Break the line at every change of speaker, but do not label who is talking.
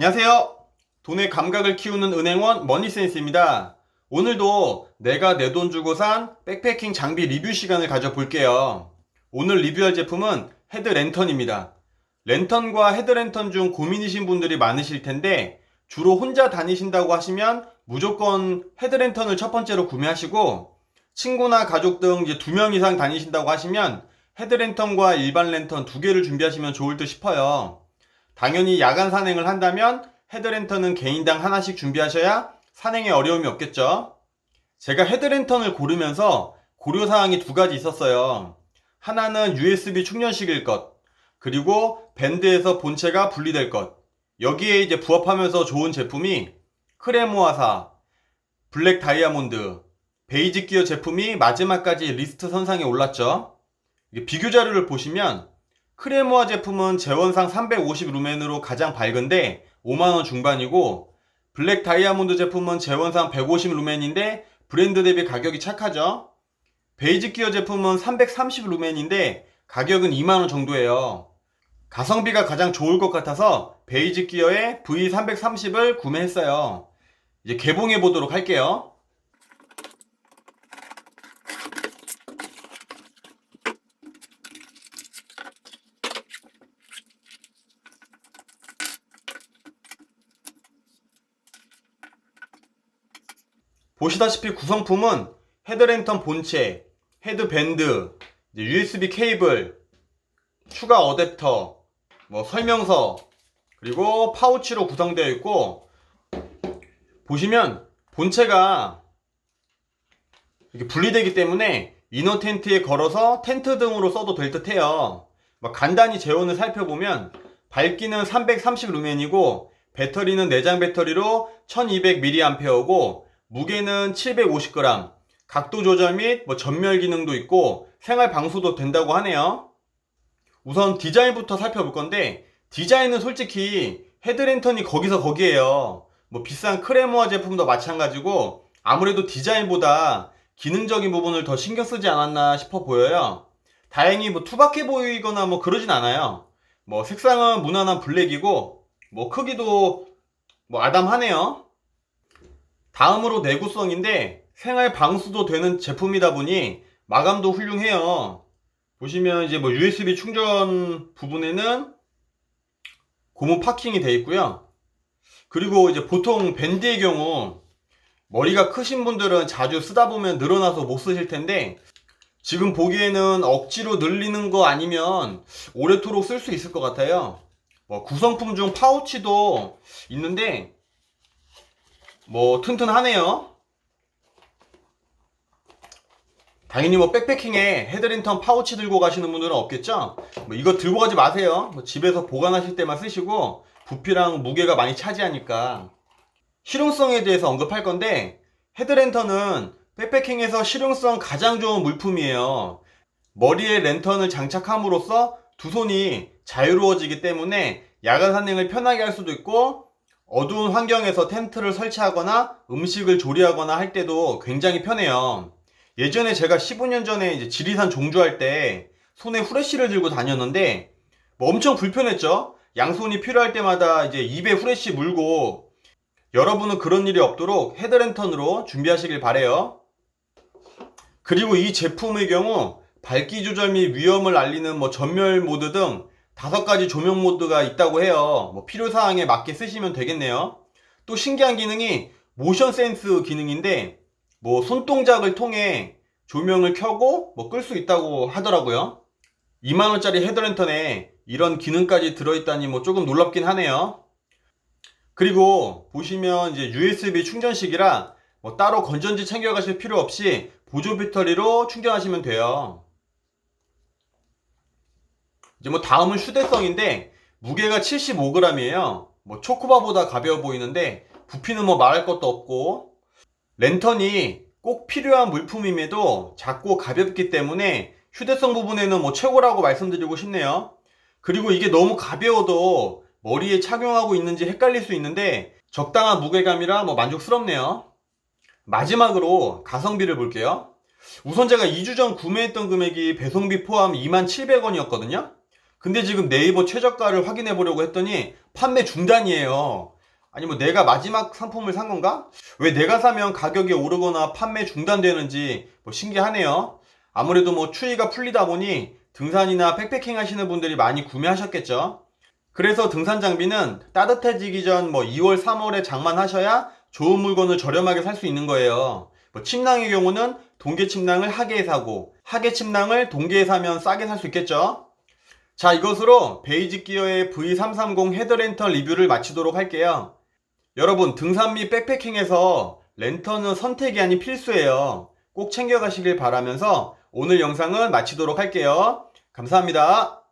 안녕하세요. 돈의 감각을 키우는 은행원 머니센스입니다. 오늘도 내가 내 돈 주고 산 백패킹 장비 리뷰 시간을 가져볼게요. 오늘 리뷰할 제품은 헤드 랜턴입니다. 랜턴과 헤드 랜턴 중 고민이신 분들이 많으실 텐데 주로 혼자 다니신다고 하시면 무조건 헤드 랜턴을 첫 번째로 구매하시고 친구나 가족 등 이제 두 명 이상 다니신다고 하시면 헤드 랜턴과 일반 랜턴 두 개를 준비하시면 좋을 듯 싶어요. 당연히 야간 산행을 한다면 헤드랜턴은 개인당 하나씩 준비하셔야 산행에 어려움이 없겠죠. 제가 헤드랜턴을 고르면서 고려사항이 두 가지 있었어요. 하나는 USB 충전식일 것, 그리고 밴드에서 본체가 분리될 것. 여기에 이제 부합하면서 좋은 제품이 크레모아사, 블랙 다이아몬드, 베이지 기어 제품이 마지막까지 리스트 선상에 올랐죠. 비교 자료를 보시면 크레모아 제품은 재원상 350 루멘으로 가장 밝은데 5만원 중반이고 블랙 다이아몬드 제품은 재원상 150 루멘인데 브랜드 대비 가격이 착하죠. 베이지 기어 제품은 330 루멘인데 가격은 2만원 정도예요. 가성비가 가장 좋을 것 같아서 베이지 기어의 V330을 구매했어요. 이제 개봉해 보도록 할게요. 보시다시피 구성품은 헤드랜턴 본체, 헤드밴드, USB 케이블, 추가 어댑터, 뭐 설명서, 그리고 파우치로 구성되어 있고 보시면 본체가 이렇게 분리되기 때문에 이너 텐트에 걸어서 텐트 등으로 써도 될 듯해요. 막 간단히 재원을 살펴보면 밝기는 330 루멘이고 배터리는 내장 배터리로 1200mAh고 무게는 750g, 각도 조절 및 뭐 전멸 기능도 있고 생활 방수도 된다고 하네요. 우선 디자인부터 살펴볼 건데 디자인은 솔직히 헤드랜턴이 거기서 거기에요. 뭐 비싼 크레모아 제품도 마찬가지고 아무래도 디자인보다 기능적인 부분을 더 신경 쓰지 않았나 싶어 보여요. 다행히 뭐 투박해 보이거나 뭐 그러진 않아요. 뭐 색상은 무난한 블랙이고 뭐 크기도 뭐 아담하네요. 다음으로 내구성인데 생활 방수도 되는 제품이다 보니 마감도 훌륭해요. 보시면 이제 뭐 USB 충전 부분에는 고무 파킹이 되어 있고요. 그리고 이제 보통 밴드의 경우 머리가 크신 분들은 자주 쓰다 보면 늘어나서 못 쓰실 텐데 지금 보기에는 억지로 늘리는 거 아니면 오래도록 쓸 수 있을 것 같아요. 뭐 구성품 중 파우치도 있는데 뭐 튼튼하네요. 당연히 뭐 백패킹에 헤드랜턴 파우치 들고 가시는 분들은 없겠죠? 뭐 이거 들고 가지 마세요. 뭐 집에서 보관하실 때만 쓰시고 부피랑 무게가 많이 차지하니까. 실용성에 대해서 언급할 건데 헤드랜턴은 백패킹에서 실용성 가장 좋은 물품이에요. 머리에 랜턴을 장착함으로써 두 손이 자유로워지기 때문에 야간 산행을 편하게 할 수도 있고 어두운 환경에서 텐트를 설치하거나 음식을 조리하거나 할 때도 굉장히 편해요. 예전에 제가 15년 전에 이제 지리산 종주할 때 손에 후레쉬를 들고 다녔는데 뭐 엄청 불편했죠? 양손이 필요할 때마다 이제 입에 후레쉬 물고 여러분은 그런 일이 없도록 헤드랜턴으로 준비하시길 바래요. 그리고 이 제품의 경우 밝기 조절 및 위험을 알리는 뭐 전멸 모드 등 다섯 가지 조명 모드가 있다고 해요. 뭐 필요 사항에 맞게 쓰시면 되겠네요. 또 신기한 기능이 모션 센스 기능인데 뭐 손동작을 통해 조명을 켜고 뭐 끌 수 있다고 하더라고요. 2만 원짜리 헤드랜턴에 이런 기능까지 들어있다니 뭐 조금 놀랍긴 하네요. 그리고 보시면 이제 USB 충전식이라 뭐 따로 건전지 챙겨가실 필요 없이 보조 배터리로 충전하시면 돼요. 이제 뭐 다음은 휴대성인데 무게가 75g이에요. 뭐 초코바보다 가벼워 보이는데 부피는 뭐 말할 것도 없고 랜턴이 꼭 필요한 물품임에도 작고 가볍기 때문에 휴대성 부분에는 뭐 최고라고 말씀드리고 싶네요. 그리고 이게 너무 가벼워도 머리에 착용하고 있는지 헷갈릴 수 있는데 적당한 무게감이라 뭐 만족스럽네요. 마지막으로 가성비를 볼게요. 우선 제가 2주 전 구매했던 금액이 배송비 포함 2700원이었거든요. 근데 지금 네이버 최저가를 확인해 보려고 했더니 판매 중단이에요. 아니 뭐 내가 마지막 상품을 산 건가? 왜 내가 사면 가격이 오르거나 판매 중단되는지 뭐 신기하네요. 아무래도 뭐 추위가 풀리다 보니 등산이나 백패킹 하시는 분들이 많이 구매하셨겠죠. 그래서 등산 장비는 따뜻해지기 전 뭐 2월, 3월에 장만하셔야 좋은 물건을 저렴하게 살 수 있는 거예요. 뭐 침낭의 경우는 동계 침낭을 하계에 사고 하계 침낭을 동계에 사면 싸게 살 수 있겠죠. 자 이것으로 베이직 기어의 V330 헤드랜턴 리뷰를 마치도록 할게요. 여러분 등산 및 백패킹에서 랜턴은 선택이 아닌 필수예요. 꼭 챙겨가시길 바라면서 오늘 영상은 마치도록 할게요. 감사합니다.